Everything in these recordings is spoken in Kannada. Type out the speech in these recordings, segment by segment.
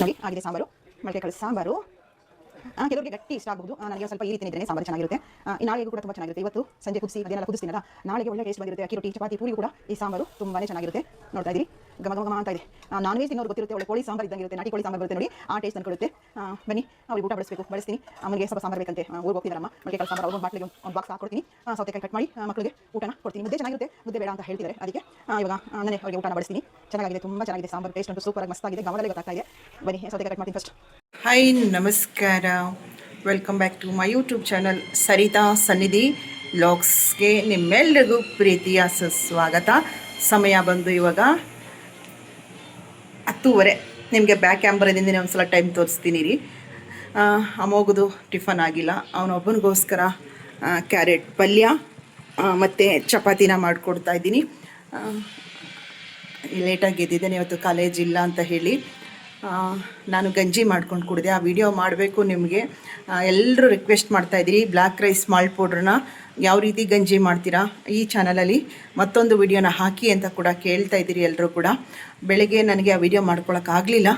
ನೋಡಿ ಆಗಿದೆ ಸಾಂಬಾರು ಮೊಳಕೆ ಕಾಳು ಸಾಂಬಾರು. ಕೆಲವರಿಗೆ ಗಟ್ಟಿ ಇಷ್ಟ ಆಗಬಹುದು. ನನಗೆ ಸ್ವಲ್ಪ ಈ ರೀತಿ ಇದ್ರೆ ಸಾಂಬಾರು ಚೆನ್ನಾಗಿರುತ್ತೆ. ನಾಳೆಗೂ ಕೂಡ ತುಂಬಾ ಚೆನ್ನಾಗಿರುತ್ತೆ. ಇವತ್ತು ಸಂಜೆ ಕುದಿಸಿ, ಮಧ್ಯಾಹ್ನ ಕುದಿಸ್ತೀನಲ್ಲ ನಾಳೆಗೆ ಒಳ್ಳೆ ಟೇಸ್ಟ್ ಬಂದಿರುತ್ತೆ. ಅಕ್ಕಿ ರೊಟ್ಟಿ, ಚಪಾತಿ, ಪೂರಿ ಕೂಡ ಈ ಸಾಂಬಾರು ತುಂಬಾನೇ ಚೆನ್ನಾಗಿರುತ್ತೆ. ನೋಡ್ತಾ ಇದ್ದೀರಿ? ಗಮ ಗಮ ಅಂತ ಇದೆ. ನಾನ್ ವೆಜ್ ತಿನ್ನೋರು ಗೊತ್ತಿರುತ್ತೆ, ಒಳ್ಳೆ ಕೋಳಿ ಸಾಂಬಾರು ಇದ್ದಂಗಿರುತ್ತೆ ನಾಟಿ ಕೋಳಿ ಸಾಂಬಾರು ಬರುತ್ತೆ ನೋಡಿ. ಆ ಟೇಸ್ಟ್ ಅನ್ಕೊಡುತ್ತೆ ಬನ್ನಿ, ಅವ್ರಿಗೆ ಊಟ ಬಡಿಸಬೇಕು. ಬಡಿಸ್ತೀನಿ. ಅಮ್ಮಗೆ ಸ್ವಲ್ಪ ಸಾಂಬಾರು ಬೇಕಂತೆ. ಊರಿಗೆ ಹೋಗ್ತಿದ್ದಾರಮ್ಮ ಮೊಳಕೆ ಕಾಳು ಸಾಂಬಾರು ಒಂದು ಬಾಕ್ಸ್ ಹಾಕೊಡ್ತೀನಿ. ಸೌತೆಕಾಯಿ ಕಟ್ ಮಾಡಿ ಮಕ್ಕಳಿಗೆ ಊಟನ ಕೊಡ್ತೀನಿ. ಮುದ್ದೆ ಚೆನ್ನಾಗಿರುತ್ತೆ. ಮುದ್ದೆ ಬೇಡ ಅಂತ ಹೇಳ್ತಿದ್ದಾರೆ ಅದಕ್ಕೆ. ಇವಾಗ ನಾನೇ ಅವರಿಗೆ ಊಟನ ಬಡಿಸ್ತೀನಿ. ಚೆನ್ನಾಗಿದೆ ತುಂಬ ಚೆನ್ನಾಗಿದೆ ಸಾಂಬಾರು. ಟೇಸ್ಟ್ ಮಸ್ತಾಗಿದೆ. ಗಮನದಲ್ಲಿ ಗೊತ್ತಾಗ್ತಾ ಇದೆ. ಬನ್ನಿ, ಸೌತೆಕಾಯಿ ಕಟ್ ಮಾಡ್ತೀನಿ ಫಸ್ಟ್ ಹಾಯ್ ನಮಸ್ಕಾರ. Welcome back to my YouTube channel Saritha Sannidhi ಲಾಗ್ಸ್ಗೆ ನಿಮ್ಮೆಲ್ಲರಿಗೂ ಪ್ರೀತಿಯ ಸುಸ್ವಾಗತ. ಸಮಯ ಬಂದು ಇವಾಗ ಹತ್ತೂವರೆ. ನಿಮಗೆ ಬ್ಯಾಕ್ ಕ್ಯಾಮ್ರದಿಂದ ಒಂದು ಟೈಮ್ ತೋರಿಸ್ತೀನಿ ರೀ. ಅಮೋಗದು ಟಿಫನ್ ಆಗಿಲ್ಲ. ಅವನೊಬ್ಬನಿಗೋಸ್ಕರ ಕ್ಯಾರೆಟ್ ಪಲ್ಯ ಮತ್ತು ಚಪಾತಿನ ಮಾಡಿಕೊಡ್ತಾ ಇದ್ದೀನಿ. ಲೇಟಾಗಿ ಗೆದ್ದಿದ್ದೇನೆ ಇವತ್ತು ಕಾಲೇಜ್ ಇಲ್ಲ ಅಂತ ಹೇಳಿ. ನಾನು ಗಂಜಿ ಮಾಡ್ಕೊಂಡು ಕುಡಿದೆ. ಆ ವಿಡಿಯೋ ಮಾಡಬೇಕು ನಿಮಗೆ. ಎಲ್ಲರೂ ರಿಕ್ವೆಸ್ಟ್ ಮಾಡ್ತಾಯಿದ್ದೀರಿ ಬ್ಲ್ಯಾಕ್ ರೈಸ್ ಮಾಲ್ಟ್ ಪೌಡ್ರನ್ನ ಯಾವ ರೀತಿ ಗಂಜಿ ಮಾಡ್ತೀರಾ ಈ ಚಾನಲಲ್ಲಿ ಮತ್ತೊಂದು ವಿಡಿಯೋನ ಹಾಕಿ ಅಂತ ಕೂಡ ಕೇಳ್ತಾ ಇದ್ದೀರಿ ಎಲ್ಲರೂ ಕೂಡ. ಬೆಳಗ್ಗೆ ನನಗೆ ಆ ವಿಡಿಯೋ ಮಾಡ್ಕೊಳಕ್ಕಾಗಲಿಲ್ಲ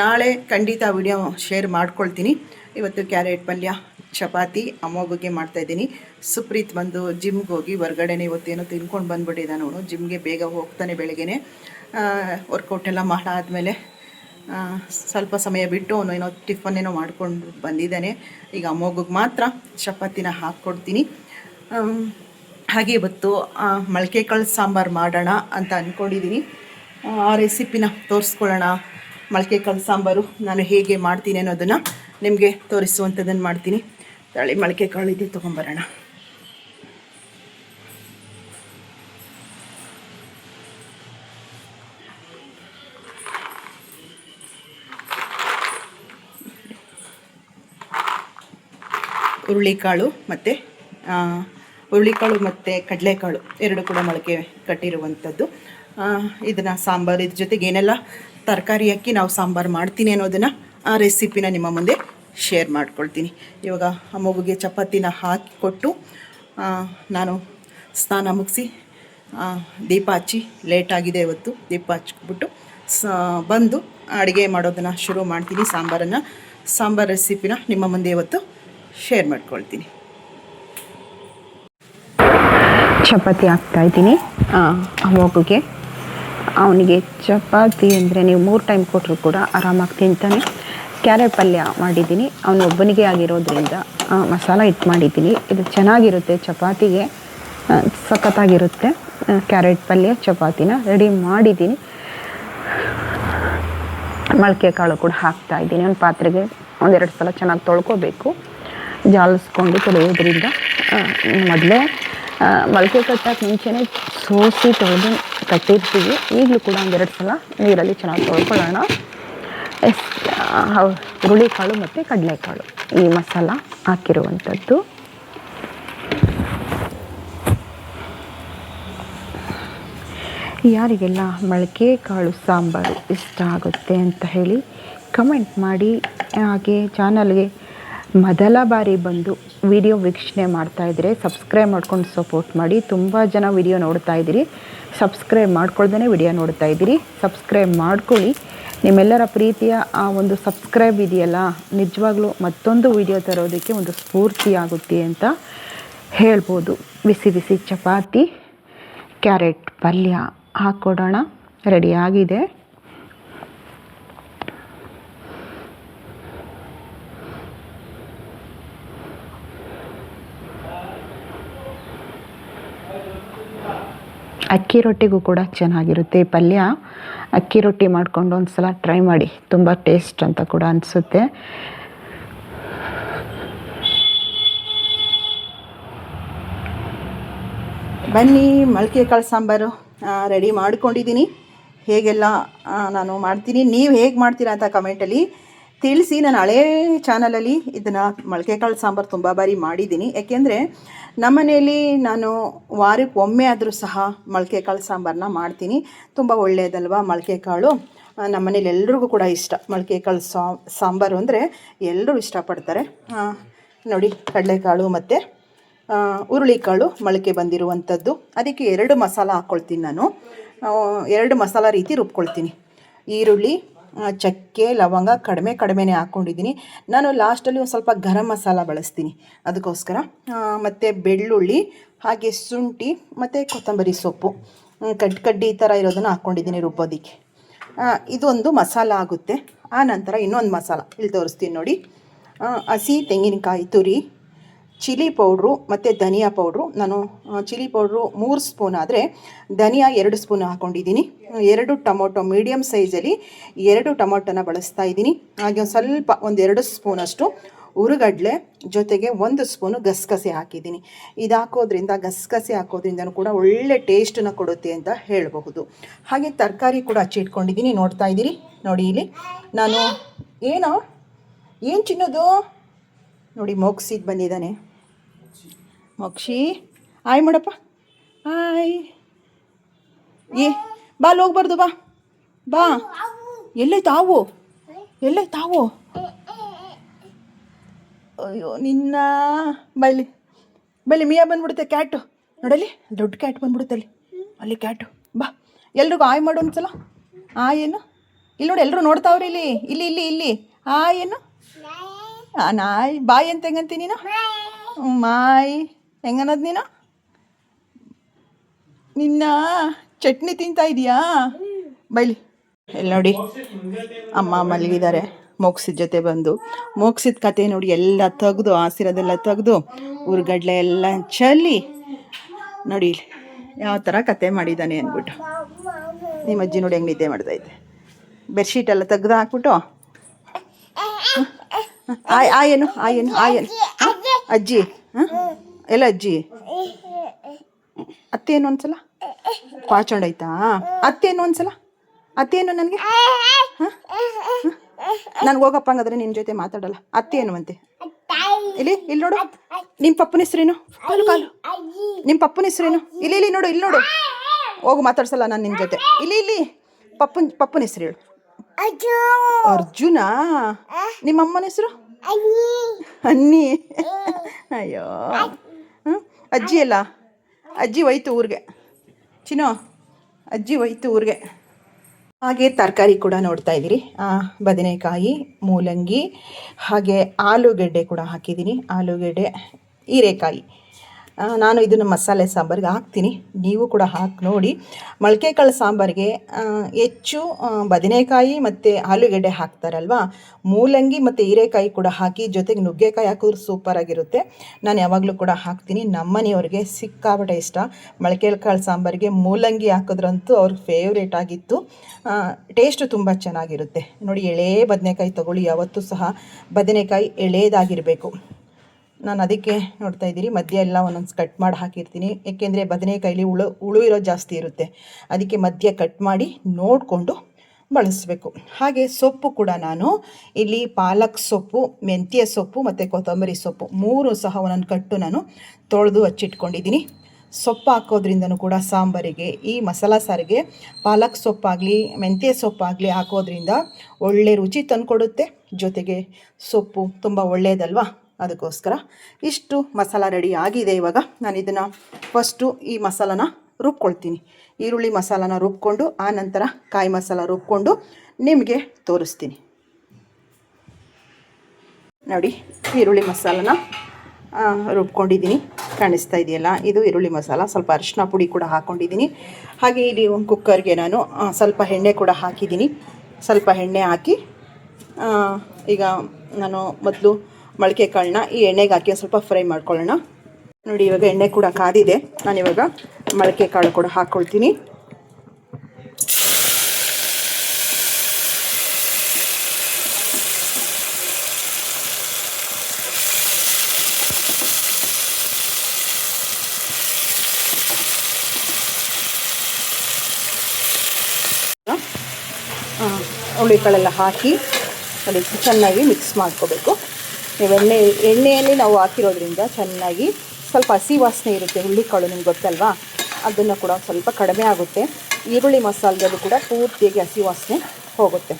ನಾಳೆ ಖಂಡಿತ ಆ ವಿಡಿಯೋ ಶೇರ್ ಮಾಡ್ಕೊಳ್ತೀನಿ. ಇವತ್ತು ಕ್ಯಾರೆಟ್ ಪಲ್ಯ, ಚಪಾತಿ ಅಮ್ಮೋಗಿಗೆ ಮಾಡ್ತಾಯಿದ್ದೀನಿ ಸುಪ್ರೀತ್ ಬಂದು ಜಿಮ್ಗೆ ಹೋಗಿ ಹೊರ್ಗಡೆನೆ ಇವತ್ತೇನೋ ತಿನ್ಕೊಂಡು ಬಂದ್ಬಿಟ್ಟಿದ್ದ ಅವನು ಜಿಮ್ಗೆ ಬೇಗ ಹೋಗ್ತಾನೆ ಬೆಳಗ್ಗೆ ವರ್ಕೌಟ್ ಎಲ್ಲ ಮಾಡಾದಮೇಲೆ ಸ್ವಲ್ಪ ಸಮಯ ಬಿಟ್ಟು ಅವನು ಏನೋ ಟಿಫನ್ ಏನೋ ಮಾಡ್ಕೊಂಡು ಬಂದಿದ್ದಾನೆ. ಈಗ ಅಮ್ಮೋಗಿಗೆ ಮಾತ್ರ ಚಪಾತಿನ ಹಾಕ್ಕೊಡ್ತೀನಿ ಹಾಗೆ ಇವತ್ತು ಮೊಳಕೆ ಕಾಳು ಸಾಂಬಾರು ಮಾಡೋಣ ಅಂತ ಅಂದ್ಕೊಂಡಿದ್ದೀನಿ ಆ ರೆಸಿಪಿನ ತೋರಿಸ್ಕೊಳ್ಳೋಣ. ಮೊಳಕೆ ಕಾಳು ಸಾಂಬಾರು ನಾನು ಹೇಗೆ ಮಾಡ್ತೀನಿ ಅನ್ನೋದನ್ನು ನಿಮಗೆ ತೋರಿಸುವಂಥದ್ದನ್ನು ಮಾಡ್ತೀನಿ. ತಾಳಿ ಮೊಳಕೆ ಕಾಳು ಇದೆ, ತೊಗೊಂಬರೋಣ. ಹುರುಳಿಕಾಳು ಮತ್ತು ಹುರುಳಿಕಾಳು ಮತ್ತು ಕಡಲೆಕಾಳು ಎರಡು ಕೂಡ ಮೊಳಕೆ ಕಟ್ಟಿರುವಂಥದ್ದು. ಇದನ್ನು ಸಾಂಬಾರು ಇದ್ರ ಜೊತೆಗೆ ಏನೆಲ್ಲ ತರಕಾರಿ ಹಾಕಿ ನಾವು ಸಾಂಬಾರು ಮಾಡ್ತೀನಿ ಅನ್ನೋದನ್ನು ಆ ರೆಸಿಪಿನ ನಿಮ್ಮ ಮುಂದೆ ಶೇರ್ ಮಾಡ್ಕೊಳ್ತೀನಿ. ಇವಾಗ ಆ ಮಗುಗೆ ಚಪಾತಿನ ಹಾಕಿ ಕೊಟ್ಟು ನಾನು ಸ್ನಾನ ಮುಗಿಸಿ ದೀಪ ಹಚ್ಚಿ ಆಗಿದೆ ಇವತ್ತು, ದೀಪ ಹಚ್ಬಿಟ್ಟು ಸ, ಬಂದು ಅಡುಗೆ ಮಾಡೋದನ್ನು ಶುರು ಮಾಡ್ತೀನಿ ಸಾಂಬಾರನ್ನು. ಸಾಂಬಾರು ರೆಸಿಪಿನ ನಿಮ್ಮ ಮುಂದೆ ಇವತ್ತು ಶೇರ್ ಮಾಡ್ಕೊಳ್ತೀನಿ. ಚಪಾತಿ ಹಾಕ್ತಾ ಇದ್ದೀನಿ. ಮಗುಗೆ. ಅವನಿಗೆ ಚಪಾತಿ ಅಂದರೆ ನೀವು ಮೂರು ಟೈಮ್ ಕೊಟ್ಟರು ಕೂಡ ಆರಾಮಾಗಿ ತಿಂತಾನೆ. ಕ್ಯಾರೆಟ್ ಪಲ್ಯ ಮಾಡಿದ್ದೀನಿ. ಅವನು ಒಬ್ಬನಿಗೆ ಆಗಿರೋದ್ರಿಂದ ಮಸಾಲ ಇಟ್ಟು ಮಾಡಿದ್ದೀನಿ. ಇದು ಚೆನ್ನಾಗಿರುತ್ತೆ ಚಪಾತಿಗೆ. ಸಖತ್ತಾಗಿರುತ್ತೆ. ಕ್ಯಾರೆಟ್ ಪಲ್ಯ ಚಪಾತಿನ ರೆಡಿ ಮಾಡಿದ್ದೀನಿ. ಮೊಳಕೆ ಕಾಳು ಕೂಡ ಹಾಕ್ತಾ ಇದ್ದೀನಿ. ಒಂದು ಪಾತ್ರೆಗೆ ಒಂದೆರಡು ಸಲ ಚೆನ್ನಾಗಿ ತೊಳ್ಕೊಬೇಕು. ಜಾಲಿಸ್ಕೊಂಡು ತೊಳೆಯೋದ್ರಿಂದ ಮೊದಲೇ ಮೊಳಕೆ ಕಟ್ಟಕ್ಕೆ ಮುಂಚೆನೇ ಸೋಸಿ ತೊಳೆದು ಕಟ್ಟಿರ್ತೀವಿ. ಈಗಲೂ ಕೂಡ ಒಂದೆರಡು ಸಲ ನೀರಲ್ಲಿ ಚೆನ್ನಾಗಿ ತೊಳ್ಕೊಳ್ಳೋಣ. ಎಸ್ ಹುರುಳಿಕಾಳು ಮತ್ತು ಕಡಲೆಕಾಳು ಈ ಮಸಾಲ ಹಾಕಿರುವಂಥದ್ದು. ಯಾರಿಗೆಲ್ಲ ಮೊಳಕೆ ಕಾಳು ಸಾಂಬಾರು ಇಷ್ಟ ಆಗುತ್ತೆ ಅಂತ ಹೇಳಿ ಕಮೆಂಟ್ ಮಾಡಿ, ಹಾಗೆ ಚಾನಲ್ಗೆ ಮೊದಲ ಬಾರಿ ಬಂದು ವಿಡಿಯೋ ವೀಕ್ಷಣೆ ಮಾಡ್ತಾ ಇದ್ದರೆ ಸಬ್ಸ್ಕ್ರೈಬ್ ಮಾಡ್ಕೊಂಡು ಸಪೋರ್ಟ್ ಮಾಡಿ. ತುಂಬ ಜನ ವಿಡಿಯೋ ನೋಡ್ತಾ ಇದ್ದೀರಿ. ಸಬ್ಸ್ಕ್ರೈಬ್ ಮಾಡ್ಕೊಳ್ದೇ ವಿಡಿಯೋ ನೋಡ್ತಾ ಇದ್ದೀರಿ. ಸಬ್ಸ್ಕ್ರೈಬ್ ಮಾಡ್ಕೊಳ್ಳಿ. ನಿಮ್ಮೆಲ್ಲರ ಪ್ರೀತಿಯ ಆ ಒಂದು ಸಬ್ಸ್ಕ್ರೈಬ್ ಇದೆಯಲ್ಲ, ನಿಜವಾಗ್ಲೂ ಮತ್ತೊಂದು ವಿಡಿಯೋ ತರೋದಕ್ಕೆ ಒಂದು ಸ್ಫೂರ್ತಿ ಆಗುತ್ತೆ ಅಂತ ಹೇಳ್ಬೋದು. ಬಿಸಿ ಬಿಸಿ ಚಪಾತಿ, ಕ್ಯಾರೆಟ್ ಪಲ್ಯ ಹಾಕ್ಕೊಡೋಣ. ರೆಡಿಯಾಗಿದೆ ಅಕ್ಕಿ ರೊಟ್ಟಿಗೂ ಕೂಡ ಚೆನ್ನಾಗಿರುತ್ತೆ ಈ ಪಲ್ಯ. ಅಕ್ಕಿ ರೊಟ್ಟಿ ಮಾಡಿಕೊಂಡು ಒಂದು ಸಲ ಟ್ರೈ ಮಾಡಿ, ತುಂಬ ಟೇಸ್ಟ್ ಅಂತ ಕೂಡ ಅನಿಸುತ್ತೆ. ಬನ್ನಿ ಮೊಳಕೆ ಕಾಳು ಸಾಂಬಾರು ರೆಡಿ ಮಾಡ್ಕೊಂಡಿದ್ದೀನಿ. ಹೇಗೆಲ್ಲ ನಾನು ಮಾಡ್ತೀನಿ, ನೀವು ಹೇಗೆ ಮಾಡ್ತೀರಾ ಅಂತ ಕಮೆಂಟಲ್ಲಿ ತಿಳಿಸಿ, ನಾನು ಹಳೇ ಚಾನಲಲ್ಲಿ ಇದನ್ನು ಮೊಳಕೆ ಕಾಳು ಸಾಂಬಾರು ತುಂಬ ಬಾರಿ ಮಾಡಿದ್ದೀನಿ. ಯಾಕೆಂದರೆ ನಮ್ಮನೆಯಲ್ಲಿ ನಾನು ವಾರಕ್ಕೆ ಒಮ್ಮೆ ಆದರೂ ಸಹ ಮೊಳಕೆ ಕಾಳು ಸಾಂಬಾರನ್ನ ಮಾಡ್ತೀನಿ. ತುಂಬ ಒಳ್ಳೆಯದಲ್ವಾ ಮೊಳಕೆ ಕಾಳು? ನಮ್ಮ ನಮ್ಮನೇಲಿ ಎಲ್ರಿಗೂ ಕೂಡ ಇಷ್ಟ ಮೊಳಕೆ ಕಾಳು ಸಾಂಬಾರು ಅಂದರೆ ಎಲ್ಲರೂ ಇಷ್ಟಪಡ್ತಾರೆ. ನೋಡಿ ಕಡಲೆಕಾಳು ಮತ್ತು ಹುರುಳಿಕಾಳು ಮೊಳಕೆ ಬಂದಿರುವಂಥದ್ದು ಅದಕ್ಕೆ ಎರಡು ಮಸಾಲ ಹಾಕ್ಕೊಳ್ತೀನಿ ನಾನು. ಎರಡು ಮಸಾಲ ರೀತಿ ರುಬ್ಕೊಳ್ತೀನಿ. ಈರುಳ್ಳಿ ಚಕ್ಕೆ, ಲವಂಗ ಕಡಿಮೆ ಕಡಿಮೆನೇ ಹಾಕ್ಕೊಂಡಿದ್ದೀನಿ ನಾನು ಲಾಸ್ಟಲ್ಲಿ ಒಂದು ಸ್ವಲ್ಪ ಗರಂ ಮಸಾಲ ಬಳಸ್ತೀನಿ. ಅದಕ್ಕೋಸ್ಕರ ಮತ್ತು ಬೆಳ್ಳುಳ್ಳಿ, ಹಾಗೆ ಶುಂಠಿ, ಮತ್ತು ಕೊತ್ತಂಬರಿ ಸೊಪ್ಪು ಕಡ್ ಕಡ್ಡಿ ಈ ಥರ ಇರೋದನ್ನು ಹಾಕ್ಕೊಂಡಿದ್ದೀನಿ ರುಬ್ಬೋದಕ್ಕೆ. ಇದೊಂದು ಮಸಾಲ ಆಗುತ್ತೆ. ಆ ನಂತರ ಇನ್ನೊಂದು ಮಸಾಲ ಇಲ್ಲಿ ತೋರಿಸ್ತೀನಿ ನೋಡಿ. ಹಸಿ ತೆಂಗಿನಕಾಯಿ ತುರಿ ಚಿಲ್ಲಿ ಪೌಡ್ರು ಮತ್ತು ಧನಿಯಾ ಪೌಡ್ರು. ನಾನು ಚಿಲ್ಲಿ ಪೌಡ್ರು ಮೂರು ಸ್ಪೂನ್ ಆದರೆ ಧನಿಯಾ ಎರಡು ಸ್ಪೂನ್ ಹಾಕ್ಕೊಂಡಿದ್ದೀನಿ ಎರಡು ಟೊಮೊಟೊ ಮೀಡಿಯಮ್ ಸೈಜಲ್ಲಿ ಎರಡು ಟೊಮೊಟೊನ ಬಳಸ್ತಾ ಇದ್ದೀನಿ. ಹಾಗೆ ಒಂದು ಸ್ವಲ್ಪ, ಒಂದು ಎರಡು ಸ್ಪೂನಷ್ಟು ಉರುಗಡ್ಲೆ ಜೊತೆಗೆ ಒಂದು ಸ್ಪೂನು ಗಸಗಸೆ ಹಾಕಿದ್ದೀನಿ. ಇದು ಹಾಕೋದ್ರಿಂದ, ಗಸಗಸೆ ಹಾಕೋದ್ರಿಂದನೂ ಕೂಡ ಒಳ್ಳೆ ಟೇಸ್ಟನ್ನ ಕೊಡುತ್ತೆ ಅಂತ ಹೇಳಬಹುದು. ಹಾಗೆ ತರಕಾರಿ ಕೂಡ ಹಚ್ಚಿಟ್ಕೊಂಡಿದ್ದೀನಿ, ನೋಡ್ತಾ ಇದ್ದೀರಿ. ನೋಡಿ ಇಲ್ಲಿ ನಾನು, ಏನೋ, ಏನು ಚಿನ್ನೋದು? ನೋಡಿ ಮೋಗ್ಸಿದ್ದು ಬಂದಿದ್ದಾನೆ. ಮೋಕ್ಷಿ. ಆಯ್ ಮಾಡಪ್ಪ. ಆಯ್. ಏ ಬಾ ಅಲ್ಲಿ ಹೋಗ್ಬಾರ್ದು ಬಾ. ಬಾ. ಎಲ್ಲೇ ತಾವು ಎಲ್ಲೇ ತಾವು ಅಯ್ಯೋ ನಿನ್ನ ಬೈಲಿ ಬೈಲಿ ಮಿಯಾ ಬಂದ್ಬಿಡುತ್ತೆ ಕ್ಯಾಟು. ನೋಡಲಿ ದೊಡ್ಡ ಕ್ಯಾಟ್ ಬಂದ್ಬಿಡುತ್ತೆ ಅಲ್ಲಿ. ಅಲ್ಲಿ ಕ್ಯಾಟು. ಬಾ. ಎಲ್ರಿಗೂ ಆಯ್ ಮಾಡು ಒಂದ್ಸಲ. ಆ ಏನು? ಇಲ್ಲಿ ನೋಡಿ ಎಲ್ಲರೂ ನೋಡ್ತಾವ್ರಿ ಇಲ್ಲಿ. ಇಲ್ಲಿ ಇಲ್ಲಿ ಇಲ್ಲಿ. ಆಯ್ ಏನು? ಆ, ನಾಯ್. ಬಾಯ್ ಅಂತ ಹೆಂಗಂತೀನಿ ನೀನು? ಮಾಯ್. ಹೆಂಗನ್ನೋದು ನೀನು? ನಿನ್ನ ಚಟ್ನಿ ತಿಂತಾ ಇದೀಯಾ? ಬೈಲಿ. ಇಲ್ಲಿ ನೋಡಿ, ಅಮ್ಮ ಮಲಗಿದ್ದಾರೆ. ಮೋಕ್ಸಿದ ಜೊತೆ ಬಂದು ಮೋಕ್ಸಿದ ಕತೆ ನೋಡಿ ಎಲ್ಲ ತೆಗೆದು ಹಸಿರೋದೆಲ್ಲ ತೆಗೆದು ಉರ್ಗಡ್ಲೆ ಎಲ್ಲ ಚಲ್ಲಿ, ನೋಡಿ ಯಾವ ಥರ ಕತೆ ಮಾಡಿದ್ದಾನೆ ಅಂದ್ಬಿಟ್ಟು. ನಿಮ್ಮ ಅಜ್ಜಿ ನೋಡಿ ಹೆಂಗೆ ನಿದ್ದೆ ಮಾಡ್ತೈತೆ ಬೆಡ್ಶೀಟ್ ಎಲ್ಲ ತೆಗ್ದು ಹಾಕ್ಬಿಟ್ಟು. ಆಯ್ ಆಯೇನು ಆಯೇನು ಆಯೇನು ಅಜ್ಜಿ, ಹಾಂ? ಎಲ್ಲ ಅಜ್ಜಿ? ಅತ್ತೇನು ಒಂದ್ಸಲ? ಪಾಚೊಂಡಾಯ್ತಾ ಅತ್ತೇನು ಒಂದ್ಸಲ? ಅತ್ತೇನು ನನಗೆ? ನನ್ಗೆ ಹೋಗಪ್ಪ ಹಂಗಾದ್ರೆ ನಿನ್ನ ಜೊತೆ ಮಾತಾಡಲ್ಲ. ಅತ್ತೇನು ಅಂತೆ ಇಲ್ಲಿ ಇಲ್ಲಿ ನೋಡು. ನಿಮ್ಮ ಪಪ್ಪನ ಹೆಸ್ರೇನು? ಕಾಲು ಕಾಲು. ನಿಮ್ಮ ಪಪ್ಪನ ಹೆಸ್ರೇನು? ಇಲ್ಲಿ ಇಲ್ಲಿ ನೋಡು ಇಲ್ಲಿ ನೋಡು. ಹೋಗು ಮಾತಾಡ್ಸಲ್ಲ ನಾನು ನಿನ್ನ ಜೊತೆ. ಇಲ್ಲಿ ಇಲ್ಲಿ. ಪಪ್ಪನ ಪಪ್ಪನ ಹೆಸ್ರು ಹೇಳು. ಅರ್ಜುನ? ನಿಮ್ಮ ಅಮ್ಮನ ಹೆಸರು? ಅನ್ನಿ ಅಯ್ಯೋ? ಅಜ್ಜಿ ಅಲ್ಲ? ಅಜ್ಜಿ ಹೋಯ್ತು ಊರಿಗೆ. ಚಿನೋ ಅಜ್ಜಿ ಹೋಯ್ತು ಊರಿಗೆ. ಹಾಗೆ ತರಕಾರಿ ಕೂಡ ನೋಡ್ತಾ ಇದ್ದೀರಿ. ಬದನೆಕಾಯಿ, ಮೂಲಂಗಿ, ಹಾಗೆ ಆಲೂಗೆಡ್ಡೆ ಕೂಡ ಹಾಕಿದ್ದೀನಿ. ಆಲೂಗೆಡ್ಡೆ, ಹೀರೆಕಾಯಿ. ನಾನು ಇದನ್ನು ಮಸಾಲೆ ಸಾಂಬಾರಿಗೆ ಹಾಕ್ತೀನಿ. ನೀವು ಕೂಡ ಹಾಕಿ ನೋಡಿ. ಮೊಳಕೆ ಕಾಳು ಸಾಂಬಾರಿಗೆ ಹೆಚ್ಚು ಬದನೆಕಾಯಿ ಮತ್ತು ಆಲೂಗೆಡ್ಡೆ ಹಾಕ್ತಾರಲ್ವಾ? ಮೂಲಂಗಿ ಮತ್ತು ಹೀರೆಕಾಯಿ ಕೂಡ ಹಾಕಿ ಜೊತೆಗೆ ನುಗ್ಗೆಕಾಯಿ ಹಾಕಿದ್ರೆ ಸೂಪರಾಗಿರುತ್ತೆ ನಾನು ಯಾವಾಗಲೂ ಕೂಡ ಹಾಕ್ತೀನಿ. ನಮ್ಮನೆಯವ್ರಿಗೆ ಸಿಕ್ಕಾಪಟ್ಟೆ ಇಷ್ಟ. ಮೊಳಕೆ ಕಾಳು ಸಾಂಬಾರಿಗೆ ಮೂಲಂಗಿ ಹಾಕಿದ್ರಂತೂ ಅವ್ರಿಗೆ ಫೇವ್ರೇಟ್ ಆಗಿತ್ತು. ಟೇಸ್ಟು ತುಂಬ ಚೆನ್ನಾಗಿರುತ್ತೆ. ನೋಡಿ, ಎಳೆ ಬದನೆಕಾಯಿ ತಗೊಳ್ಳಿ. ಯಾವತ್ತೂ ಸಹ ಬದನೆಕಾಯಿ ಎಳೆದಾಗಿರಬೇಕು. ನಾನು ಅದಕ್ಕೆ ನೋಡ್ತಾ ಇದ್ದೀರಿ. ಮಧ್ಯ ಎಲ್ಲ ಒಂದೊಂದು ಕಟ್ ಮಾಡಿ ಹಾಕಿರ್ತೀನಿ. ಏಕೆಂದರೆ ಬದನೆಕಾಯಲ್ಲಿ ಹುಳು ಹುಳು ಇರೋದು ಜಾಸ್ತಿ ಇರುತ್ತೆ. ಅದಕ್ಕೆ ಮಧ್ಯ ಕಟ್ ಮಾಡಿ ನೋಡಿಕೊಂಡು ಬಳಸಬೇಕು. ಹಾಗೆ ಸೊಪ್ಪು ಕೂಡ ನಾನು ಇಲ್ಲಿ ಪಾಲಕ್ ಸೊಪ್ಪು, ಮೆಂತ್ಯ ಸೊಪ್ಪು ಮತ್ತು ಕೊತ್ತಂಬರಿ ಸೊಪ್ಪು ಮೂರು ಸಹ ಒಂದೊಂದು ಕಟ್ಟು ನಾನು ತೊಳೆದು ಹಚ್ಚಿಟ್ಕೊಂಡಿದ್ದೀನಿ. ಸೊಪ್ಪು ಹಾಕೋದ್ರಿಂದನೂ ಕೂಡ ಸಾಂಬಾರಿಗೆ, ಈ ಮಸಾಲ ಸಾರಿಗೆ ಪಾಲಕ್ ಸೊಪ್ಪಾಗಲಿ, ಮೆಂತ್ಯ ಸೊಪ್ಪಾಗಲಿ ಹಾಕೋದ್ರಿಂದ ಒಳ್ಳೆ ರುಚಿ ತಂದುಕೊಡುತ್ತೆ. ಜೊತೆಗೆ ಸೊಪ್ಪು ತುಂಬ ಒಳ್ಳೆಯದಲ್ವಾ? ಅದಕ್ಕೋಸ್ಕರ ಇಷ್ಟು ಮಸಾಲ ರೆಡಿ ಆಗಿದೆ ಇವಾಗ. ನಾನು ಇದನ್ನು ಫಸ್ಟು ಈ ಮಸಾಲನ ರುಬ್ಕೊಳ್ತೀನಿ. ಈರುಳ್ಳಿ ಮಸಾಲನ ರುಬ್ಕೊಂಡು, ಆ ನಂತರ ಕಾಯಿ ಮಸಾಲ ರುಬ್ಕೊಂಡು ನಿಮಗೆ ತೋರಿಸ್ತೀನಿ. ನೋಡಿ, ಈರುಳ್ಳಿ ಮಸಾಲನ ರುಬ್ಕೊಂಡಿದ್ದೀನಿ. ಕಾಣಿಸ್ತಾ ಇದೆಯಲ್ಲ, ಇದು ಈರುಳ್ಳಿ ಮಸಾಲ. ಸ್ವಲ್ಪ ಅರಿಶಿನ ಪುಡಿ ಕೂಡ ಹಾಕ್ಕೊಂಡಿದ್ದೀನಿ ಹಾಗೆ ಇಲ್ಲಿ ಒಂದು ಕುಕ್ಕರ್ಗೆ ನಾನು ಸ್ವಲ್ಪ ಎಣ್ಣೆ ಕೂಡ ಹಾಕಿದ್ದೀನಿ. ಸ್ವಲ್ಪ ಎಣ್ಣೆ ಹಾಕಿ ಈಗ ನಾನು ಮೊದಲು ಮೊಳಕೆ ಕಾಳನ್ನ ಈ ಎಣ್ಣೆಗೆ ಹಾಕಿ ಸ್ವಲ್ಪ ಫ್ರೈ ಮಾಡ್ಕೊಳ್ಳೋಣ. ನೋಡಿ, ಇವಾಗ ಎಣ್ಣೆ ಕೂಡ ಕಾದಿದೆ. ನಾನಿವಾಗ ಮೊಳಕೆ ಕಾಳು ಕೂಡ ಹಾಕ್ಕೊಳ್ತೀನಿ ಹುಳಿಕಾಳೆಲ್ಲ ಹಾಕಿ ಅದಕ್ಕೆ ಚೆನ್ನಾಗಿ ಮಿಕ್ಸ್ ಮಾಡ್ಕೋಬೇಕು. ಎಣ್ಣೆ, ಎಣ್ಣೆಯಲ್ಲಿ ನಾವು ಹಾಕಿರೋದ್ರಿಂದ ಚೆನ್ನಾಗಿ ಸ್ವಲ್ಪ ಹಸಿ ವಾಸನೆ ಇರುತ್ತೆ ಹುಳ್ಳಿಕಾಳು ನಿಮ್ಗೆ ಗೊತ್ತಲ್ವಾ? ಅದನ್ನು ಕೂಡ ಸ್ವಲ್ಪ ಕಡಿಮೆ ಆಗುತ್ತೆ. ಈರುಳ್ಳಿ ಮಸಾಲದಲ್ಲೂ ಕೂಡ ಪೂರ್ತಿಯಾಗಿ ಹಸಿ ವಾಸನೆ ಹೋಗುತ್ತೆ.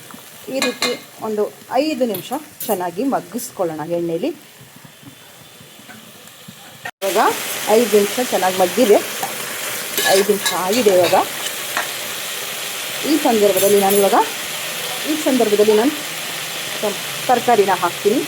ಈ ರೀತಿ ಒಂದು ಐದು ನಿಮಿಷ ಚೆನ್ನಾಗಿ ಮಗ್ಗಿಸ್ಕೊಳ್ಳೋಣ ಎಣ್ಣೆಯಲ್ಲಿ ಇವಾಗ ಐದು ನಿಮಿಷ ಚೆನ್ನಾಗಿ ಮಗ್ಗಿದೆ. ಐದು ನಿಮಿಷ ಆಗಿದೆ ಇವಾಗ. ಈ ಸಂದರ್ಭದಲ್ಲಿ ನಾನು ಇವಾಗ ಈ ಸಂದರ್ಭದಲ್ಲಿ ನಾನು ತರಕಾರಿನ ಹಾಕ್ತೀನಿ.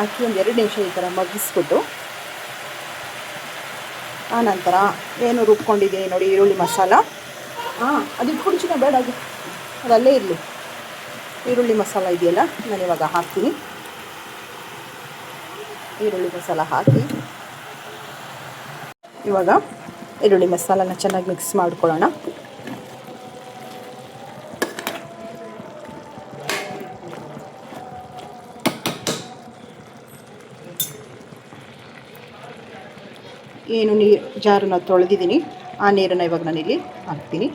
ಹಾಕಿ ಒಂದು ಎರಡು ನಿಮಿಷ ಈ ಥರ ಮಗಿಸ್ಬಿಟ್ಟು ಆನಂತರ ನಂತರ ಏನು ರುಬ್ಕೊಂಡಿದ್ದೀನಿ ನೋಡಿ ಈರುಳ್ಳಿ ಮಸಾಲ? ಹಾಂ ಅದು ಇಟ್ಕೊಂಡು ಚಿನ್ನ ಬೇಡ ಅದು. ಅದಲ್ಲೇ ಇರಲಿ. ಈರುಳ್ಳಿ ಮಸಾಲ ಇದೆಯಲ್ಲ, ನಾನು ಇವಾಗ ಹಾಕ್ತೀನಿ. ಈರುಳ್ಳಿ ಮಸಾಲ ಹಾಕಿ. ಇವಾಗ ಈರುಳ್ಳಿ ಮಸಾಲನ ಚೆನ್ನಾಗಿ ಮಿಕ್ಸ್ ಮಾಡ್ಕೊಳ್ಳೋಣ. ಏನು ನೀರು ಜಾರನ್ನ ತೊಳೆದಿದ್ದೀನಿ. ಆ ನೀರನ್ನು ಇವಾಗ ನಾನಿಲ್ಲಿ ಹಾಕ್ತೀನಿ.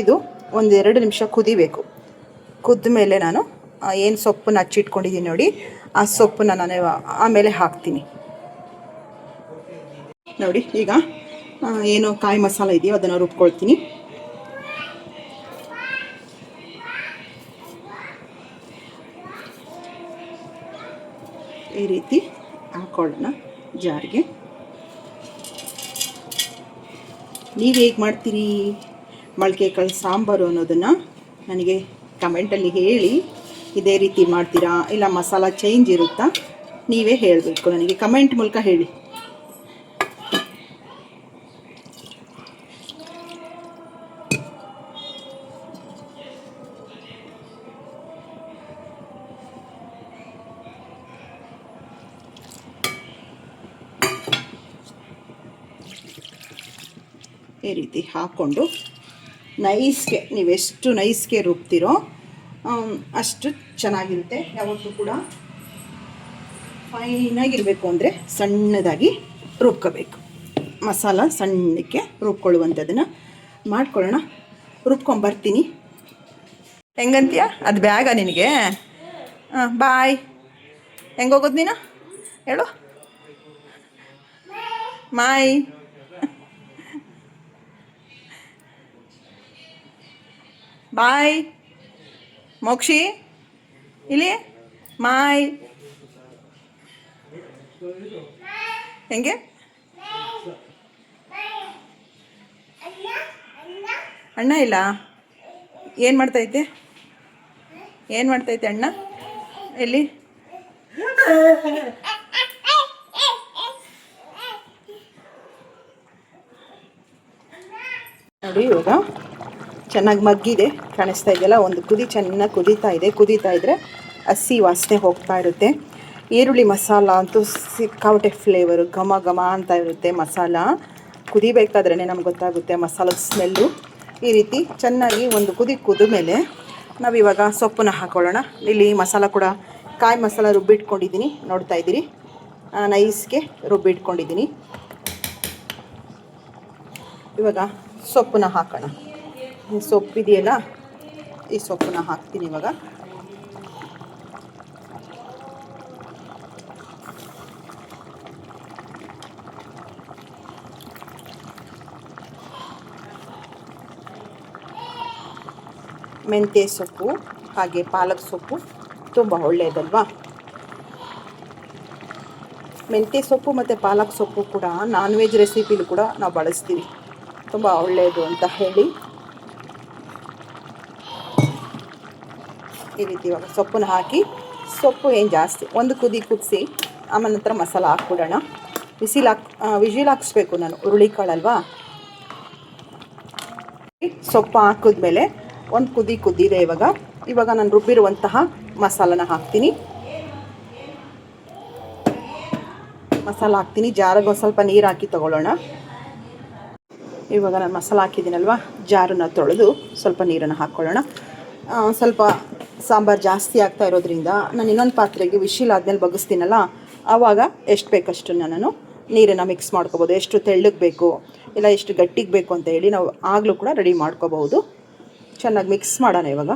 ಇದು ಒಂದೆರಡು ನಿಮಿಷ ಕುದಿಬೇಕು. ಕುದ್ದ ಮೇಲೆ ನಾನು ಏನು ಸೊಪ್ಪನ್ನು ಹಚ್ಚಿಟ್ಕೊಂಡಿದ್ದೀನಿ ನೋಡಿ, ಆ ಸೊಪ್ಪನ್ನು ನಾನು ಆಮೇಲೆ ಹಾಕ್ತೀನಿ. ನೋಡಿ, ಈಗ ಏನು ಕಾಯಿ ಮಸಾಲ ಇದೆಯೋ ಅದನ್ನು ರುಬ್ಕೊಳ್ತೀನಿ. ಈ ರೀತಿ ಹಾಕೊಳ್ಳೋಣ ಜಾರಿಗೆ. ನೀವು ಹೇಗೆ ಮಾಡ್ತೀರಿ? ಮೊಳಕೆ ಕಾಳು ಸಾಂಬಾರು ಅನ್ನೋದನ್ನು ನನಗೆ ಕಮೆಂಟಲ್ಲಿ ಹೇಳಿ. ಇದೇ ರೀತಿ ಮಾಡ್ತೀರಾ? ಇಲ್ಲ ಮಸಾಲ ಚೇಂಜ್ ಇರುತ್ತಾ? ನೀವೇ ಹೇಳಬೇಕು, ನನಗೆ ಕಮೆಂಟ್ ಮೂಲಕ ಹೇಳಿ. ಈ ರೀತಿ ಹಾಕ್ಕೊಂಡು ನೈಸ್ಗೆ, ನೀವೆಷ್ಟು ನೈಸ್ಗೆ ರುಬ್ತಿರೋ ಅಷ್ಟು ಚೆನ್ನಾಗಿರುತ್ತೆ. ಯಾವತ್ತೂ ಕೂಡ ಫೈನಾಗಿರಬೇಕು ಅಂದರೆ ಸಣ್ಣದಾಗಿ ರುಬ್ಕೋಬೇಕು. ಮಸಾಲ ಸಣ್ಣಕ್ಕೆ ರುಬ್ಕೊಳ್ಳುವಂಥದ್ದನ್ನು ಮಾಡ್ಕೊಳ್ಳೋಣ. ರುಬ್ಕೊಂಬರ್ತೀನಿ. ಹೆಂಗಂತೀಯ? ಅದು ಬ್ಯಾಗ ನಿನಗೆ? ಹಾಂ ಬಾಯ್. ಹೆಂಗೋಗೋದು ನೀನು? ಹೇಳು. ಮಾಯ್. ಬಾಯ್. ಮೋಕ್ಷಿ. ಇಲ್ಲಿ. ಮಾಯ್. ಹೆಂಗೆ? ಅಣ್ಣ ಇಲ್ಲ. ಏನು ಮಾಡ್ತೈತೆ? ಏನು ಮಾಡ್ತೈತೆ ಅಣ್ಣ? ಎಲ್ಲಿ? ನೋಡಿ ಇವಾಗ. ಚೆನ್ನಾಗಿ ಮಗ್ಗಿದೆ, ಕಾಣಿಸ್ತಾ ಇದೆಯಲ್ಲ? ಒಂದು ಕುದಿ ಚೆನ್ನಾಗಿ ಕುದೀತಾ ಇದೆ. ಕುದೀತಾ ಇದ್ದರೆ ಹಸಿ ವಾಸನೆ ಹೋಗ್ತಾ ಇರುತ್ತೆ. ಈರುಳ್ಳಿ ಮಸಾಲ ಅಂತೂ ಸಿಕ್ಕಾವಟೆ ಫ್ಲೇವರು ಘಮ ಘಮ ಅಂತ ಇರುತ್ತೆ ಮಸಾಲ. ಕುದಿಬೇಕಾದ್ರೇ ನಮ್ಗೆ ಗೊತ್ತಾಗುತ್ತೆ ಮಸಾಲದ ಸ್ಮೆಲ್ಲು ಈ ರೀತಿ ಚೆನ್ನಾಗಿ ಒಂದು ಕುದಿ ಕುದ ಮೇಲೆ ನಾವಿವಾಗ ಸೊಪ್ಪನ್ನ ಹಾಕೊಳ್ಳೋಣ. ಇಲ್ಲಿ ಮಸಾಲ ಕೂಡ, ಕಾಯಿ ಮಸಾಲ ರುಬ್ಬಿಟ್ಕೊಂಡಿದ್ದೀನಿ ನೋಡ್ತಾ ಇದ್ದೀರಿ? ನೈಸ್ಗೆ ರುಬ್ಬಿಟ್ಕೊಂಡಿದ್ದೀನಿ ಇವಾಗ ಸೊಪ್ಪನ್ನ ಹಾಕೋಣ. ಸೊಪ್ಪಿದೆಯಲ್ಲ ಈ ಸೊಪ್ಪನ್ನ ಹಾಕ್ತೀನಿ ಇವಾಗ. ಮೆಂತ್ಯ ಸೊಪ್ಪು, ಹಾಗೆ ಪಾಲಕ್ ಸೊಪ್ಪು, ತುಂಬ ಒಳ್ಳೆಯದಲ್ವಾ? ಮೆಂತ್ಯ ಸೊಪ್ಪು ಮತ್ತು ಪಾಲಕ್ ಸೊಪ್ಪು ಕೂಡ ನಾನ್ ವೆಜ್ ರೆಸಿಪಿಲಿ ಕೂಡ ನಾವು ಬಳಸ್ತೀವಿ. ತುಂಬ ಒಳ್ಳೆಯದು ಅಂತ ಹೇಳಿ. ಈ ರೀತಿ ಇವಾಗ ಸೊಪ್ಪನ್ನ ಹಾಕಿ, ಸೊಪ್ಪು ಏನು ಜಾಸ್ತಿ, ಒಂದು ಕುದಿ ಕುದಿಸಿ, ಆಮೇಲೆ ನಂತರ ಮಸಾಲ ಹಾಕ್ಬಿಡೋಣ. ಬಿಸಿಲು ಹಾಕ್ ವಿಜಿಲ್ ಹಾಕ್ಸ್ಬೇಕು ನಾನು ಹುರುಳಿಕಾಳಲ್ವಾ ಸೊಪ್ಪು ಹಾಕಿದ್ಮೇಲೆ ಒಂದು ಕುದಿ ಕುದ್ದಿದೆ ಇವಾಗ. ಇವಾಗ ನಾನು ರುಬ್ಬಿರುವಂತಹ ಮಸಾಲನ ಹಾಕ್ತೀನಿ. ಮಸಾಲ ಹಾಕ್ತೀನಿ, ಜಾರಿಗೆ ಸ್ವಲ್ಪ ನೀರು ಹಾಕಿ ತೊಗೊಳ್ಳೋಣ. ಇವಾಗ ನಾನು ಮಸಾಲ ಹಾಕಿದ್ದೀನಲ್ವ? ಜಾರನ್ನ ತೊಳೆದು ಸ್ವಲ್ಪ ನೀರನ್ನು ಹಾಕ್ಕೊಳ್ಳೋಣ. ಸ್ವಲ್ಪ ಸಾಂಬಾರು ಜಾಸ್ತಿ ಆಗ್ತಾ ಇರೋದ್ರಿಂದ ನಾನು ಇನ್ನೊಂದು ಪಾತ್ರೆಗೆ ವಿಶೀಲ್ ಆದಮೇಲೆ ಬಗಸ್ತೀನಲ್ಲ ಆವಾಗ ಎಷ್ಟು ಬೇಕಷ್ಟು ನಾನು ನೀರನ್ನು ಮಿಕ್ಸ್ ಮಾಡ್ಕೋಬೋದು. ಎಷ್ಟು ತೆಳ್ಳಗೆ ಬೇಕು, ಇಲ್ಲ ಎಷ್ಟು ಗಟ್ಟಿಗೆ ಬೇಕು ಅಂತ ಹೇಳಿ ನಾವು ಆಗಲೂ ಕೂಡ ರೆಡಿ ಮಾಡ್ಕೋಬಹುದು. ಚೆನ್ನಾಗಿ ಮಿಕ್ಸ್ ಮಾಡೋಣ ಇವಾಗ.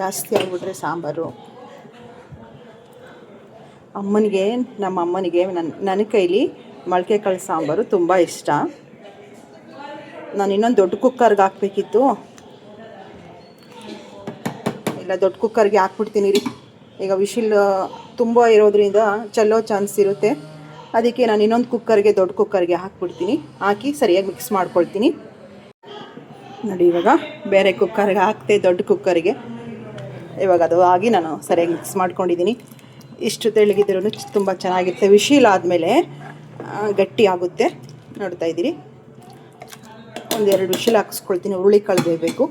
ಜಾಸ್ತಿ ಆಗಿಬಿಟ್ರೆ ಸಾಂಬಾರು. ಅಮ್ಮನಿಗೆ, ನಮ್ಮ ಅಮ್ಮನಿಗೆ ನನ್ನ ನನ್ನ ಕೈಲಿ ಮೊಳಕೆ ಕಾಳು ಸಾಂಬಾರು ತುಂಬ ಇಷ್ಟ. ನಾನು ಇನ್ನೊಂದು ದೊಡ್ಡ ಕುಕ್ಕರ್ಗೆ ಹಾಕ್ಬೇಕಿತ್ತು. ಇಲ್ಲ, ದೊಡ್ಡ ಕುಕ್ಕರ್ಗೆ ಹಾಕ್ಬಿಡ್ತೀನಿ ರೀ. ಈಗ ವಿಶಿಲ್ ತುಂಬ ಇರೋದ್ರಿಂದ ಚೆಲ್ಲೋ ಚಾನ್ಸ್ ಇರುತ್ತೆ. ಅದಕ್ಕೆ ನಾನು ಇನ್ನೊಂದು ಕುಕ್ಕರ್ಗೆ, ದೊಡ್ಡ ಕುಕ್ಕರ್ಗೆ ಹಾಕ್ಬಿಡ್ತೀನಿ. ಹಾಕಿ ಸರಿಯಾಗಿ ಮಿಕ್ಸ್ ಮಾಡ್ಕೊಳ್ತೀನಿ. ನೋಡಿ, ಇವಾಗ ಬೇರೆ ಕುಕ್ಕರ್ಗೆ ಹಾಕ್ತೆ ದೊಡ್ಡ ಕುಕ್ಕರ್ಗೆ. ಇವಾಗ ಅದು ಆಗಿ ನಾನು ಸರಿಯಾಗಿ ಮಿಕ್ಸ್ ಮಾಡ್ಕೊಂಡಿದ್ದೀನಿ. ಇಷ್ಟು ತೆಳ್ಳಗಿದ್ರೂ ತುಂಬ ಚೆನ್ನಾಗಿರುತ್ತೆ. ವಿಶೀಲ್ ಆದಮೇಲೆ ಗಟ್ಟಿ ಆಗುತ್ತೆ. ನೋಡ್ತಾ ಇದ್ದೀರಿ. ಒಂದೆರಡು ವಿಶೀಲ್ ಹಾಕಿಸ್ಕೊಳ್ತೀನಿ. ಹುರುಳಿ ಕಾಳು ಬೇಯಬೇಕು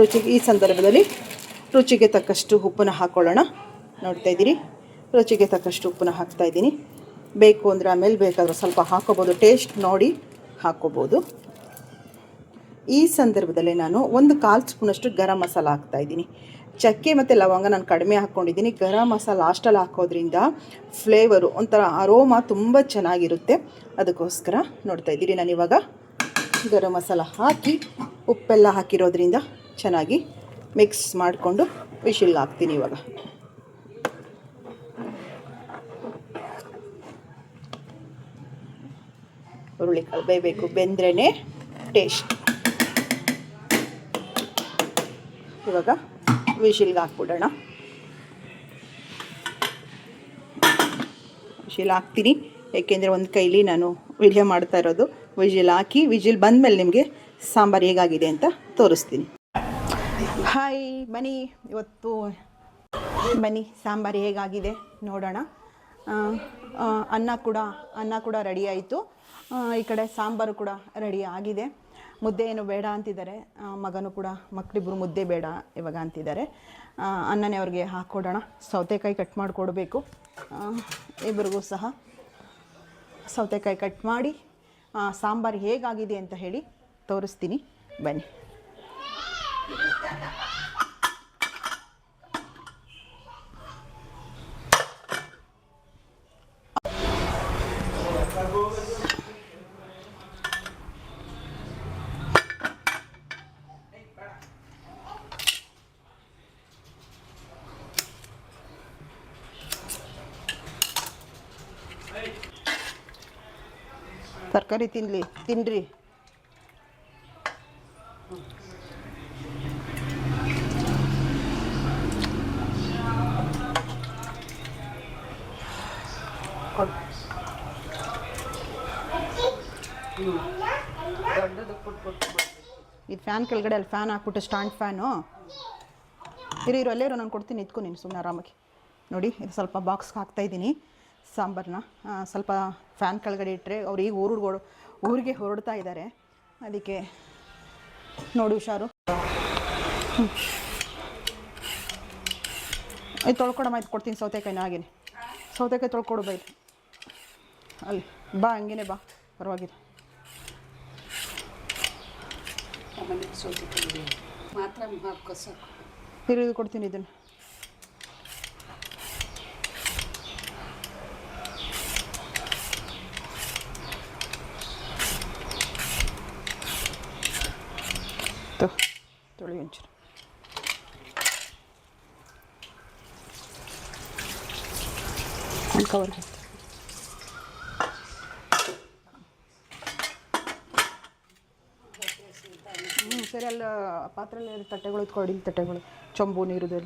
ರುಚಿಗೆ ಈ ಸಂದರ್ಭದಲ್ಲಿ ರುಚಿಗೆ ತಕ್ಕಷ್ಟು ಉಪ್ಪನ್ನ ಹಾಕ್ಕೊಳ್ಳೋಣ ನೋಡ್ತಾ ಇದ್ದೀರಿ. ರುಚಿಗೆ ತಕ್ಕಷ್ಟು ಉಪ್ಪನ್ನ ಹಾಕ್ತಾ ಇದ್ದೀನಿ. ಬೇಕು ಅಂದರೆ ಆಮೇಲೆ ಬೇಕಾದರೂ ಸ್ವಲ್ಪ ಹಾಕೋಬೋದು. ಟೇಸ್ಟ್ ನೋಡಿ ಹಾಕೋಬೋದು. ಈ ಸಂದರ್ಭದಲ್ಲಿ ನಾನು ಒಂದು ಕಾಲು ಸ್ಪೂನಷ್ಟು ಗರಂ ಮಸಾಲ ಹಾಕ್ತಾ ಇದ್ದೀನಿ. ಚಕ್ಕೆ ಮತ್ತು ಲವಂಗ ನಾನು ಕಡಿಮೆ ಹಾಕ್ಕೊಂಡಿದ್ದೀನಿ ಗರಂ ಮಸಾಲ ಲಾಸ್ಟಲ್ಲಿ ಹಾಕೋದ್ರಿಂದ ಫ್ಲೇವರು ಒಂಥರ ಅರೋಮ ತುಂಬ ಚೆನ್ನಾಗಿರುತ್ತೆ. ಅದಕ್ಕೋಸ್ಕರ ನೋಡ್ತಾ ಇದ್ದೀರಿ ನಾನು ಇವಾಗ. ಗರಂ ಮಸಾಲ ಹಾಕಿ ಉಪ್ಪೆಲ್ಲ ಹಾಕಿರೋದ್ರಿಂದ ಚೆನ್ನಾಗಿ ಮಿಕ್ಸ್ ಮಾಡಿಕೊಂಡು ವಿಶಿಲ್ ಹಾಕ್ತೀನಿ ಇವಾಗ. ಹುರುಳಿಕಾಳು ಬೇಯಬೇಕು ಬೆಂದ್ರೇ ಟೇಸ್ಟ್ ಇವಾಗ ವಿಶಿಲ್ಗೆ ಹಾಕ್ಬಿಡೋಣ ವಿಶಿಲ್ ಹಾಕ್ತೀನಿ. ಏಕೆಂದರೆ ಒಂದು ಕೈಲಿ ನಾನು ವಿಡಿಯೋ ಮಾಡ್ತಾ ಇರೋದು. ವಿಜಿಲ್ ಹಾಕಿ, ವಿಜಿಲ್ ಬಂದಮೇಲೆ ನಿಮಗೆ ಸಾಂಬಾರು ಹೇಗಾಗಿದೆ ಅಂತ ತೋರಿಸ್ತೀನಿ. ಹಾಯ್ ಮನಿ. ಇವತ್ತು ಬನ್ನಿ ಸಾಂಬಾರು ಹೇಗಾಗಿದೆ ನೋಡೋಣ. ಅನ್ನ ಕೂಡ ಅನ್ನ ಕೂಡ ರೆಡಿ ಆಯಿತು. ಈ ಕಡೆ ಸಾಂಬಾರು ಕೂಡ ರೆಡಿ ಆಗಿದೆ. ಮುದ್ದೆ ಏನು ಬೇಡ ಅಂತಿದ್ದಾರೆ. ಮಗನೂ ಕೂಡ ಮಕ್ಕಳಿಬ್ಬರು ಮುದ್ದೆ ಬೇಡ ಇವಾಗ ಅಂತಿದ್ದಾರೆ. ಅನ್ನನೇ ಅವ್ರಿಗೆ ಹಾಕ್ಕೊಡೋಣ ಸೌತೆಕಾಯಿ ಕಟ್ ಮಾಡಿಕೊಡ್ಬೇಕು. ಇಬ್ಬರಿಗೂ ಸಹ ಸೌತೆಕಾಯಿ ಕಟ್ ಮಾಡಿ ಸಾಂಬಾರು ಹೇಗಾಗಿದೆ ಅಂತ ಹೇಳಿ ತೋರಿಸ್ತೀನಿ. ಬನ್ನಿ. ತರಕಾರಿ ತಿನ್ನಲಿ ತಿನ್ನಿರಿ ಇದು ಫ್ಯಾನ್ ಕೆಳಗಡೆ ಅಲ್ಲಿ ಫ್ಯಾನ್ ಹಾಕ್ಬಿಟ್ಟು ಸ್ಟ್ಯಾಂಡ್ ಫ್ಯಾನು ಇರೋ ಇರೋ, ಅಲ್ಲೇ ಇರೋ, ನಾನು ಕೊಡ್ತೀನಿ, ಇದ್ಕೊ ನೀನು ಸುಮ್ಮನೆ ಆರಾಮಾಗಿ. ನೋಡಿ, ಇದು ಸ್ವಲ್ಪ ಬಾಕ್ಸ್ಗೆ ಹಾಕ್ತಾಯಿದ್ದೀನಿ ಸಾಂಬಾರನ್ನ ಸ್ವಲ್ಪ ಫ್ಯಾನ್ ಕೆಳಗಡೆ ಇಟ್ಟರೆ ಅವ್ರು ಈಗ ಊರು ಊರಿಗೆ ಹೊರಡ್ತಾ ಇದ್ದಾರೆ ಅದಕ್ಕೆ ನೋಡಿ ಹುಷಾರು. ಇದು ತೊಳ್ಕೊಡಮ್ಮ ಇದು ಕೊಡ್ತೀನಿ ಸೌತೆಕಾಯಿನ ಹಾಗೇನೆ. ಸೌತೆಕಾಯಿ ತೊಳ್ಕೊಡು ಬೈ. ಅಲ್ಲಿ ಬಾ ಹಂಗೇನೆ ಬಾ ಪರವಾಗಿಲ್ಲ. ಮಾತ್ರ ಕೊಡ್ತೀನಿ ಇದನ್ನು. ತೊಳಿ ಒಂಚೂರು ಒಂದು ಕವರ್ಗೆ ಹ್ಞೂ ಸರಿ ಅಲ್ಲ ಪಾತ್ರೆಯಲ್ಲಿ ತಟ್ಟೆಗಳು ಇಟ್ಕೊಡಿ ತಟ್ಟೆಗಳು ಚೊಂಬು ನೀರುದು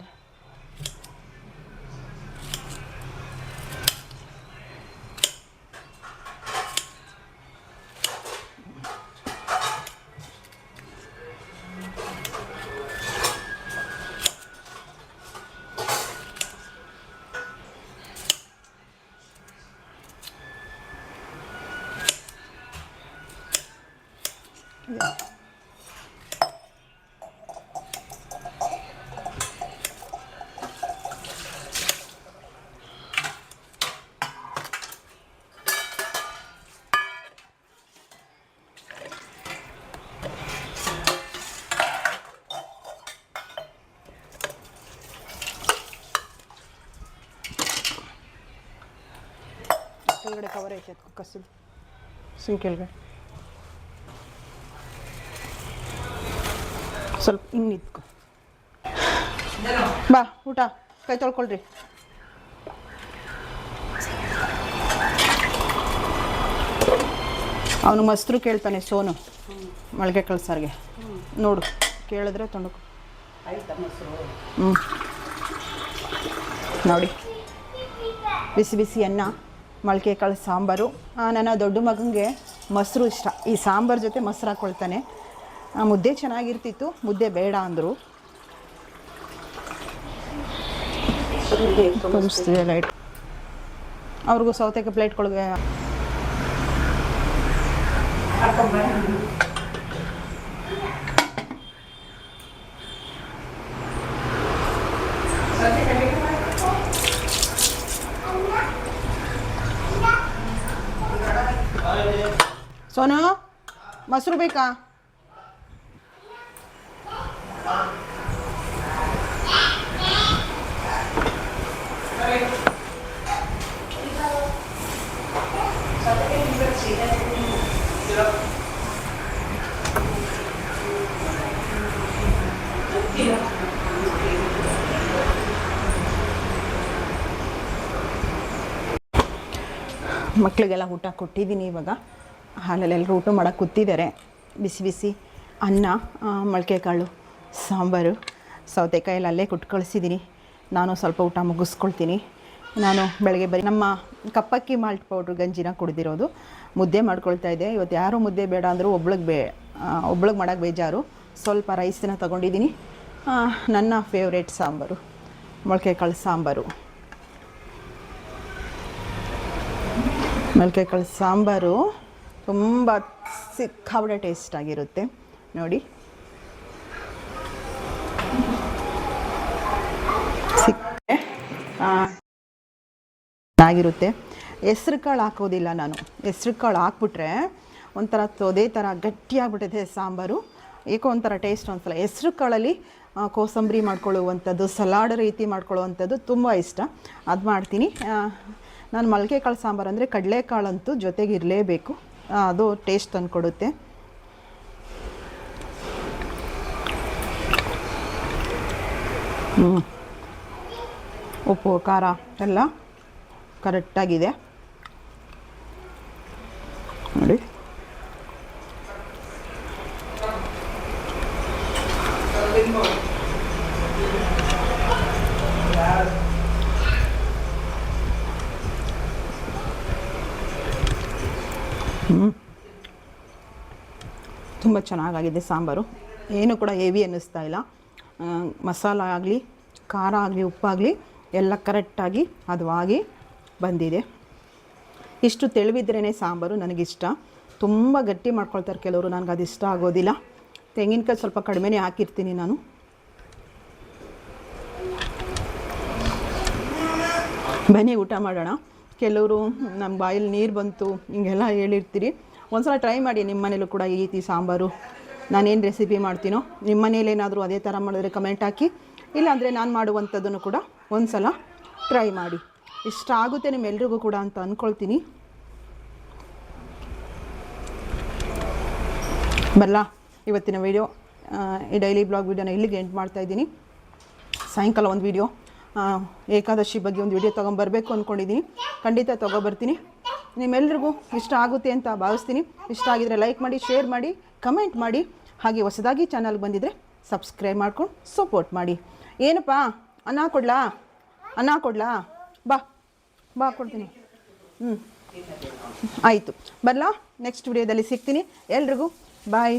ಎಲ್ಲ ಕಸಿಲ್ ಕವರ್ ಐತೆ ಅದಕ್ಕೆ ಕಸದು ಸಿಂಕ್ ಕೆಳಗಡೆ ಸ್ವಲ್ಪ ಹಿಂಗೆ ನಿಂತ್ಕೊ ಬಾ ಊಟ. ಕೈ ತೊಳ್ಕೊಳ್ರಿ. ಅವನು ಮಸ್ತ್ರು ಕೇಳ್ತಾನೆ ಸೋನು. ಮಳಿಗೆ ಕಳ್ಸಾರ್ಗೆ. ನೋಡು, ಕೇಳಿದ್ರೆ ತೊಂಡಕು ಹ್ಞೂ ನೋಡಿ. ಬಿಸಿ ಬಿಸಿ ಅನ್ನ. ಮೊಳಕೆ ಕಾಳು ಸಾಂಬಾರು ನನ್ನ ದೊಡ್ಡ ಮಗನಿಗೆ ಮೊಸರು ಇಷ್ಟ. ಈ ಸಾಂಬಾರು ಜೊತೆ ಮೊಸರು ಹಾಕ್ಕೊಳ್ತಾನೆ ಮುದ್ದೆ ಚೆನ್ನಾಗಿರ್ತಿತ್ತು. ಮುದ್ದೆ ಬೇಡ ಅಂದರು. ಲೈಟ್ ಅವ್ರಿಗೂ ಸೌತೆಕಾಯಿ ಪ್ಲೇಟ್ಗಳಿಗೆ ಸೋನು ಮೊಸರು ಬೇಕಾ? ಮಕ್ಕಳಿಗೆಲ್ಲ ಊಟ ಕೊಟ್ಟಿದ್ದೀನಿ ಇವಾಗ. ಹಾಲಲ್ಲಿ ಎಲ್ಲರೂ ಊಟ ಮಾಡೋಕ್ಕೆ ಕೂತಿದ್ದಾರೆ. ಬಿಸಿ ಬಿಸಿ ಅನ್ನ ಮೊಳಕೆ ಕಾಳು ಸಾಂಬಾರು ಸೌತೆಕಾಯಲ್ಲಿ ಅಲ್ಲೇ ಕೊಟ್ಟು ಕಳಿಸಿದ್ದೀನಿ. ನಾನು ಸ್ವಲ್ಪ ಊಟ ಮುಗಿಸ್ಕೊಳ್ತೀನಿ. ನಾನು ಬೆಳಗ್ಗೆ ಬರೀ ನಮ್ಮ ಕಪ್ಪಕ್ಕಿ ಮಾಲ್ಟ್ ಪೌಡ್ರ್ ಗಂಜಿನ ಕುಡಿದಿರೋದು. ಮುದ್ದೆ ಮಾಡ್ಕೊಳ್ತಾ ಇದ್ದೆ. ಇವತ್ತು ಯಾರೂ ಮುದ್ದೆ ಬೇಡ ಅಂದರೂ ಒಬ್ಳಿಗೆ ಬೇ ಒಬ್ಳಿಗೆ ಮಾಡೋಕ್ಕೆ ಬೇಜಾರು. ಸ್ವಲ್ಪ ರೈಸನ್ನ ತೊಗೊಂಡಿದ್ದೀನಿ. ನನ್ನ ಫೇವ್ರೇಟ್ ಸಾಂಬಾರು. ಮೊಳಕೆ ಕಾಳು ಸಾಂಬಾರು. ಮೊಳಕೆ ಕಾಳು ಸಾಂಬಾರು. ತುಂಬ ಸಿಕ್ಕಾಬಡೆ ಟೇಸ್ಟ್ ಆಗಿರುತ್ತೆ. ನೋಡಿ. ಸಿಕ್ಕ ಆಗಿರುತ್ತೆ ಹೆಸ್ರು ಕಾಳು ಹಾಕೋದಿಲ್ಲ ನಾನು. ಹೆಸ್ರು ಕಾಳು ಹಾಕ್ಬಿಟ್ರೆ ಒಂಥರ ತೊದೆ ಥರ ಗಟ್ಟಿಯಾಗ್ಬಿಟ್ಟಿದೆ ಸಾಂಬಾರು. ಏಕೋ ಒಂಥರ ಟೇಸ್ಟ್ ಅನ್ಸಲ್ಲ ಹೆಸ್ರು ಕಾಳಲ್ಲಿ ಕೋಸಂಬರಿ ಮಾಡ್ಕೊಳ್ಳುವಂಥದ್ದು, ಸಲಾಡ್ ರೀತಿ ಮಾಡ್ಕೊಳ್ಳುವಂಥದ್ದು ತುಂಬ ಇಷ್ಟ. ಅದು ಮಾಡ್ತೀನಿ ನಾನು ಮಲ್ಕೆ ಕಾಳು ಸಾಂಬಾರು ಅಂದರೆ ಕಡಲೆಕಾಳಂತೂ ಜೊತೆಗೆ ಇರಲೇಬೇಕು. ಅದು ಟೇಸ್ಟ್ ತಂದುಕೊಡುತ್ತೆ. ಹ್ಞೂ ಉಪ್ಪು ಖಾರ ಎಲ್ಲ ಕರೆಕ್ಟಾಗಿದೆ ನೋಡಿ. ತುಂಬ ಚೆನ್ನಾಗಾಗಿದೆ ಸಾಂಬಾರು. ಏನು ಕೂಡ ಹೆವಿ ಅನ್ನಿಸ್ತಾ ಇಲ್ಲ. ಮಸಾಲ ಆಗಲಿ, ಖಾರ ಆಗಲಿ, ಉಪ್ಪಾಗಲಿ ಎಲ್ಲ ಕರೆಕ್ಟಾಗಿ ಅದು ಆಗಿ ಬಂದಿದೆ. ಇಷ್ಟು ತೆಳುವಿದ್ರೇ ಸಾಂಬಾರು ನನಗಿಷ್ಟ. ತುಂಬ ಗಟ್ಟಿ ಮಾಡ್ಕೊಳ್ತಾರೆ ಕೆಲವರು, ನನಗೆ ಅದು ಇಷ್ಟ ಆಗೋದಿಲ್ಲ. ತೆಂಗಿನಕಾಯಿ ಸ್ವಲ್ಪ ಕಡಿಮೆನೇ ಹಾಕಿರ್ತೀನಿ ನಾನು. ಬನ್ನಿ, ಊಟ ಮಾಡೋಣ. ಕೆಲವರು, ನಮ್ಮ ಬಾಯಲ್ಲಿ ನೀರು ಬಂತು, ಹಿಂಗೆಲ್ಲ ಹೇಳಿರ್ತೀರಿ. ಒಂದ್ಸಲ ಟ್ರೈ ಮಾಡಿ ನಿಮ್ಮ ಮನೇಲೂ ಕೂಡ ಈ ರೀತಿ ಸಾಂಬಾರು ನಾನೇನು ರೆಸಿಪಿ ಮಾಡ್ತೀನೋ ನಿಮ್ಮ ಮನೇಲಿ ಏನಾದರೂ ಅದೇ ಥರ ಮಾಡಿದ್ರೆ ಕಮೆಂಟ್ ಹಾಕಿ. ಇಲ್ಲಾಂದರೆ ನಾನು ಮಾಡುವಂಥದ್ದನ್ನು ಕೂಡ ಒಂದು ಸಲ ಟ್ರೈ ಮಾಡಿ. ಇಷ್ಟ ಆಗುತ್ತೆ ನಿಮ್ಮೆಲ್ರಿಗೂ ಕೂಡ ಅಂತ ಅಂದ್ಕೊಳ್ತೀನಿ ಬರಲ್ಲ ಇವತ್ತಿನ ವಿಡಿಯೋ ಈ ಡೈಲಿ ಬ್ಲಾಗ್ ವೀಡಿಯೋನ ಇಲ್ಲಿಗೆ ಎಂಡ್ ಮಾಡ್ತಾ ಇದ್ದೀನಿ. ಸಾಯಂಕಾಲ ಒಂದು ವಿಡಿಯೋ ಏಕಾದಶಿ ಬಗ್ಗೆ ಒಂದು ವಿಡಿಯೋ ತೊಗೊಂಬರ್ಬೇಕು ಅಂದ್ಕೊಂಡಿದ್ದೀನಿ ಖಂಡಿತ ತೊಗೊಬರ್ತೀನಿ ನಿಮ್ಮೆಲ್ರಿಗೂ ಇಷ್ಟ ಆಗುತ್ತೆ ಅಂತ ಭಾವಿಸ್ತೀನಿ. ಇಷ್ಟ ಆಗಿದರೆ ಲೈಕ್ ಮಾಡಿ ಶೇರ್ ಮಾಡಿ ಕಮೆಂಟ್ ಮಾಡಿ. ಹಾಗೆ ಹೊಸದಾಗಿ ಚಾನಲ್ಗೆ ಬಂದಿದ್ದರೆ ಸಬ್ಸ್ಕ್ರೈಬ್ ಮಾಡ್ಕೊಂಡು ಸಪೋರ್ಟ್ ಮಾಡಿ. ಏನಪ್ಪ? ಅನ್ನ ಕೊಡ್ಲಾ? ಅನ್ನ ಕೊಡ್ಲಾ? ಬಾ ಬಾ ಕೊಡ್ತೀನಿ. ಹ್ಞೂ ಆಯಿತು. ಬರಲಾ? ನೆಕ್ಸ್ಟ್ ವಿಡಿಯೋದಲ್ಲಿ ಸಿಗ್ತೀನಿ. ಎಲ್ರಿಗೂ ಬಾಯ್